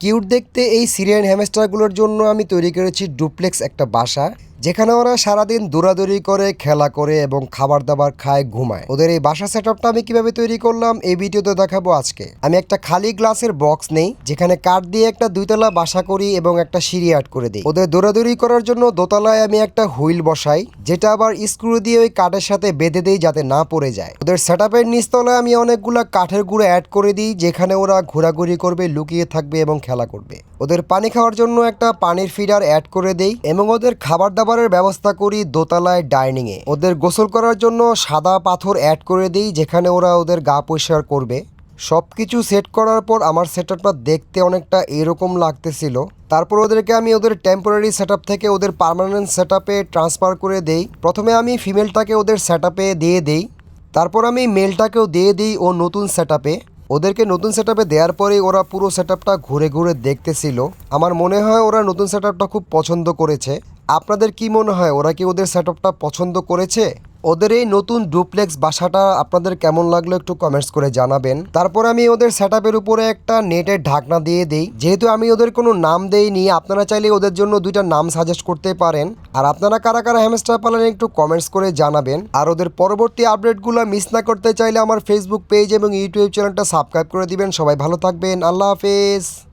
Cute দেখতে এই Syrian হ্যামস্টারগুলোর জন্য আমি তৈরি করেছি ডুপ্লেক্স একটা বাসা। যেখানে ওরা সারাদিন দৌড়াদৌড়ি করে, খেলা করে এবং খাবার দাবার খায়, ঘুমায়। ওদের এই বাসা সেট আমি কীভাবে তৈরি করলাম, এই ভিডিওতে দেখাবো আজকে। আমি একটা খালি গ্লাসের বক্স নেই, যেখানে কাঠ দিয়ে একটা দুইতলা বাসা করি এবং একটা সিঁড়ি আট করে দিই। ওদের দৌড়াদৌড়ি করার জন্য দোতলায় আমি একটা হুইল বসাই, যেটা আবার স্ক্রু দিয়ে ওই কাঠের সাথে বেঁধে দিই যাতে না পড়ে যায়। ওদের সেট আপের নিচতলায় আমি অনেকগুলা কাঠের গুঁড়ো অ্যাড করে দিই, যেখানে ওরা ঘোরাঘুরি করবে, লুকিয়ে থাকবে এবং খেলা করবে। ওদের পানি খাওয়ার জন্য একটা পানির ফিডার অ্যাড করে দিই এবং ওদের খাবার দাবারের ব্যবস্থা করি দোতলায় ডাইনিং এ ওদের গোসল করার জন্য সাদা পাথর অ্যাড করে দিই, যেখানে ওরা ওদের গা পরিষ্কার করবে। সব কিছু সেট করার পর আমার সেট দেখতে অনেকটা এরকম লাগতেছিল। তারপর ওদেরকে আমি ওদের টেম্পোরারি সেট থেকে ওদের পার্মানেন্ট সেট ট্রান্সফার করে দেই। প্রথমে আমি ফিমেলটাকে ওদের সেট দিয়ে দেই। তারপর আমি মেলটাকেও দিয়ে দিই ও নতুন সেট ওদেরকে নতুন সেট দেওয়ার পরেই ওরা পুরো সেট ঘুরে ঘুরে দেখতেছিল। আমার মনে হয় ওরা নতুন সেট খুব পছন্দ করেছে। আপনাদের কি মনে হয়, ওরা কি ওদের সেট পছন্দ করেছে? ওদের এই নতুন ডুপ্লেক্স বাসাটা আপনাদের কেমন লাগল একটু কমেন্টস করে জানাবেন। তারপর আমি ওদের সেট উপরে একটা নেটের ঢাকনা দিয়ে দিই। যেহেতু আমি ওদের কোনো নাম দেইনি, আপনারা চাইলে ওদের জন্য দুইটা নাম সাজেস্ট করতে পারেন। আর আপনারা কারা কারা হ্যামস্টার পালেন একটু কমেন্টস করে জানাবেন। আর ওদের পরবর্তী আপডেটগুলো মিস না করতে চাইলে আমার ফেসবুক পেজ এবং ইউটিউব চ্যানেলটা সাবস্ক্রাইব করে দিবেন। সবাই ভালো থাকবেন। আল্লাহ হাফেজ।